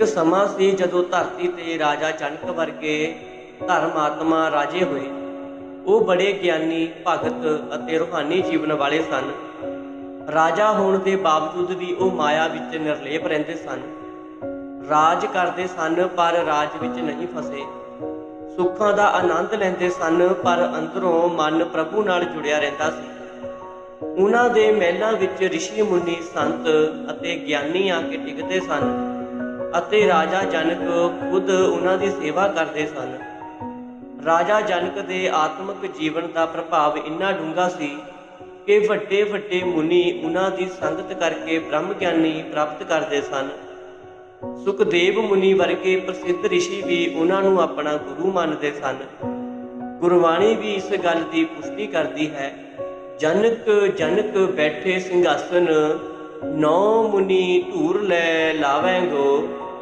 ਇੱਕ ਸਮਾਂ ਸੀ ਜਦੋਂ ਧਰਤੀ ਤੇ ਰਾਜਾ ਜਨਕ ਵਰਗੇ ਧਰਮਾਤਮਾ ਰਾਜੇ ਹੋਏ। ਉਹ ਬੜੇ ਗਿਆਨੀ, ਭਗਤ ਅਤੇ ਰੂਹਾਨੀ ਜੀਵਨ ਵਾਲੇ ਸਨ। ਰਾਜਾ ਹੋਣ ਦੇ ਬਾਵਜੂਦ ਵੀ ਉਹ ਮਾਇਆ ਵਿੱਚ ਨਿਰਲੇਪ ਰਹਿੰਦੇ ਸਨ। ਰਾਜ ਕਰਦੇ ਸਨ, ਪਰ ਰਾਜ ਵਿੱਚ ਨਹੀਂ ਫਸੇ। ਸੁੱਖਾਂ ਦਾ ਆਨੰਦ ਲੈਂਦੇ ਸਨ, ਪਰ ਅੰਦਰੋਂ ਮਨ ਪ੍ਰਭੂ ਨਾਲ ਜੁੜਿਆ ਰਹਿੰਦਾ ਸੀ। ਉਹਨਾਂ ਦੇ ਮਹਿਲਾਂ ਵਿੱਚ ਰਿਸ਼ੀ ਮੁਨੀ ਸੰਤ ਅਤੇ ਗਿਆਨੀ ਆ ਕੇ ਟਿਕਦੇ ਸਨ। ਅਤੇ ਰਾਜਾ ਜਨਕ ਖੁਦ ਉਹਨਾਂ ਦੀ ਸੇਵਾ ਕਰਦੇ ਸਨ। ਰਾਜਾ ਜਨਕ ਦੇ ਆਤਮਿਕ ਜੀਵਨ ਦਾ ਪ੍ਰਭਾਵ ਇੰਨਾ ਡੂੰਘਾ ਸੀ ਕਿ ਵੱਡੇ ਵੱਡੇ ਮੁਨੀ ਉਹਨਾਂ ਦੀ ਸੰਗਤ ਕਰਕੇ ਬ੍ਰਹਮ ਗਿਆਨੀ ਪ੍ਰਾਪਤ ਕਰਦੇ ਸਨ। ਸੁਖਦੇਵ ਮੁਨੀ ਵਰਗੇ ਪ੍ਰਸਿੱਧ ਰਿਸ਼ੀ ਵੀ ਉਹਨਾਂ ਨੂੰ ਆਪਣਾ ਗੁਰੂ ਮੰਨਦੇ ਸਨ। ਗੁਰਬਾਣੀ ਵੀ ਇਸ ਗੱਲ ਦੀ ਪੁਸ਼ਟੀ ਕਰਦੀ ਹੈ ਜਨਕ ਜਨਕ ਬੈਠੇ ਸਿੰਘਾਸਨ ਨੌ ਮੁਨੀ ਧੂਰ ਲੈ ਲਾਵੈਂਗੋ